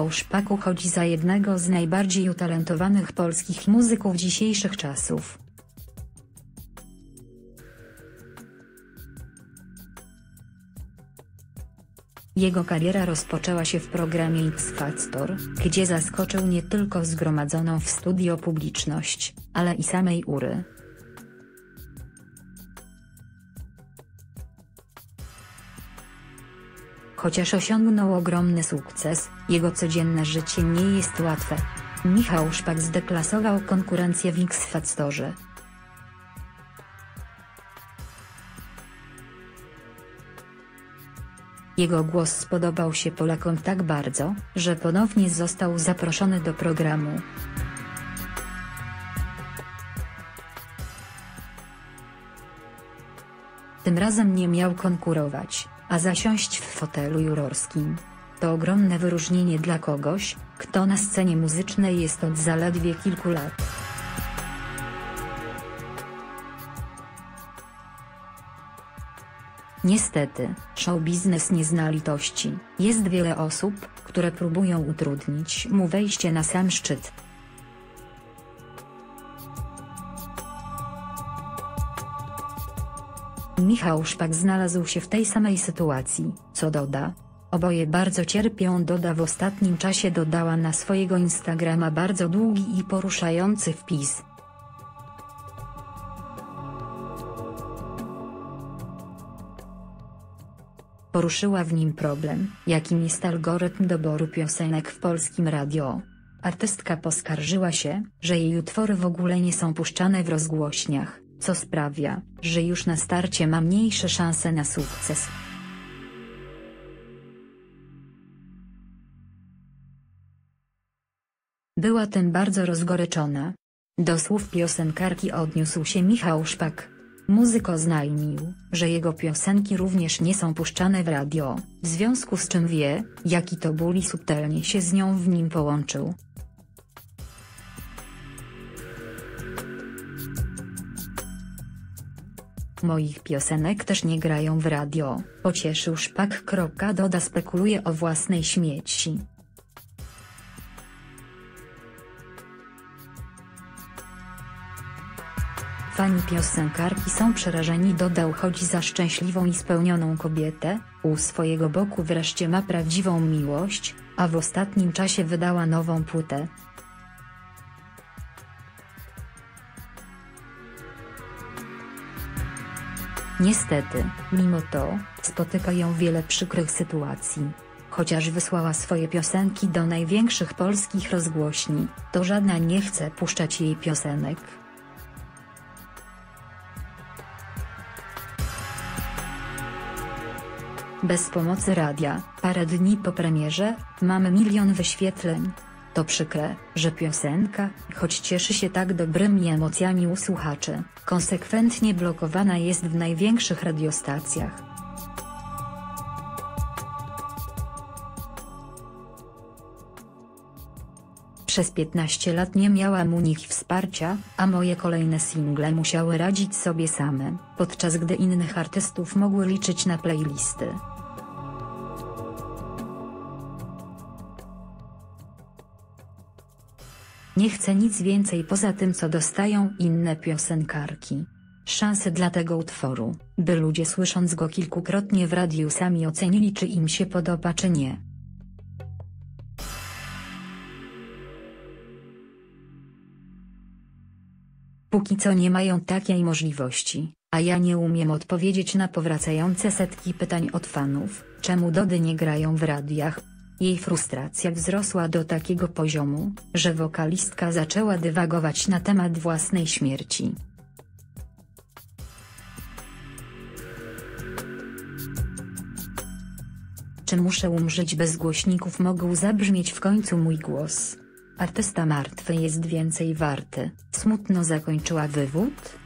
Michał Szpak uchodzi za jednego z najbardziej utalentowanych polskich muzyków dzisiejszych czasów. Jego kariera rozpoczęła się w programie X Factor, gdzie zaskoczył nie tylko zgromadzoną w studio publiczność, ale i samej Ury. Chociaż osiągnął ogromny sukces, jego codzienne życie nie jest łatwe. Michał Szpak zdeklasował konkurencję w X Factorze. Jego głos spodobał się Polakom tak bardzo, że ponownie został zaproszony do programu. Tym razem nie miał konkurować, a zasiąść w fotelu jurorskim. To ogromne wyróżnienie dla kogoś, kto na scenie muzycznej jest od zaledwie kilku lat. Niestety, show biznes nie zna litości. Jest wiele osób, które próbują utrudnić mu wejście na sam szczyt. Michał Szpak znalazł się w tej samej sytuacji, co doda. Oboje bardzo cierpią doda w ostatnim czasie dodała na swojego Instagrama bardzo długi i poruszający wpis. Poruszyła w nim problem, jakim jest algorytm doboru piosenek w polskim radio. Artystka poskarżyła się, że jej utwory w ogóle nie są puszczane w rozgłośniach, co sprawia, że już na starcie ma mniejsze szanse na sukces. Była tym bardzo rozgoryczona. Do słów piosenkarki odniósł się Michał Szpak. Muzyk oznajmił, że jego piosenki również nie są puszczane w radio, w związku z czym wie, jaki to ból i subtelnie się z nią w nim połączył. Moich piosenek też nie grają w radio, pocieszył Szpak. Doda spekuluje o własnej śmieci. Fani piosenkarki są przerażeni dodał chodzi za szczęśliwą i spełnioną kobietę, u swojego boku wreszcie ma prawdziwą miłość, a w ostatnim czasie wydała nową płytę. Niestety, mimo to, spotyka ją wiele przykrych sytuacji. Chociaż wysłała swoje piosenki do największych polskich rozgłośni, to żadna nie chce puszczać jej piosenek. Bez pomocy radia, parę dni po premierze, mamy milion wyświetleń. To przykre, że piosenka, choć cieszy się tak dobrymi emocjami u słuchaczy, konsekwentnie blokowana jest w największych radiostacjach. Przez 15 lat nie miałam u nich wsparcia, a moje kolejne single musiały radzić sobie same, podczas gdy innych artystów mogły liczyć na playlisty. Nie chcę nic więcej poza tym co dostają inne piosenkarki. Szanse dla tego utworu, by ludzie słysząc go kilkukrotnie w radiu sami ocenili czy im się podoba czy nie. Póki co nie mają takiej możliwości, a ja nie umiem odpowiedzieć na powracające setki pytań od fanów, czemu Dody nie grają w radiach. Jej frustracja wzrosła do takiego poziomu, że wokalistka zaczęła dywagować na temat własnej śmierci. Czy muszę umrzeć bez głośników mógł zabrzmieć w końcu mój głos. Artysta martwy jest więcej warty, smutno zakończyła wywód,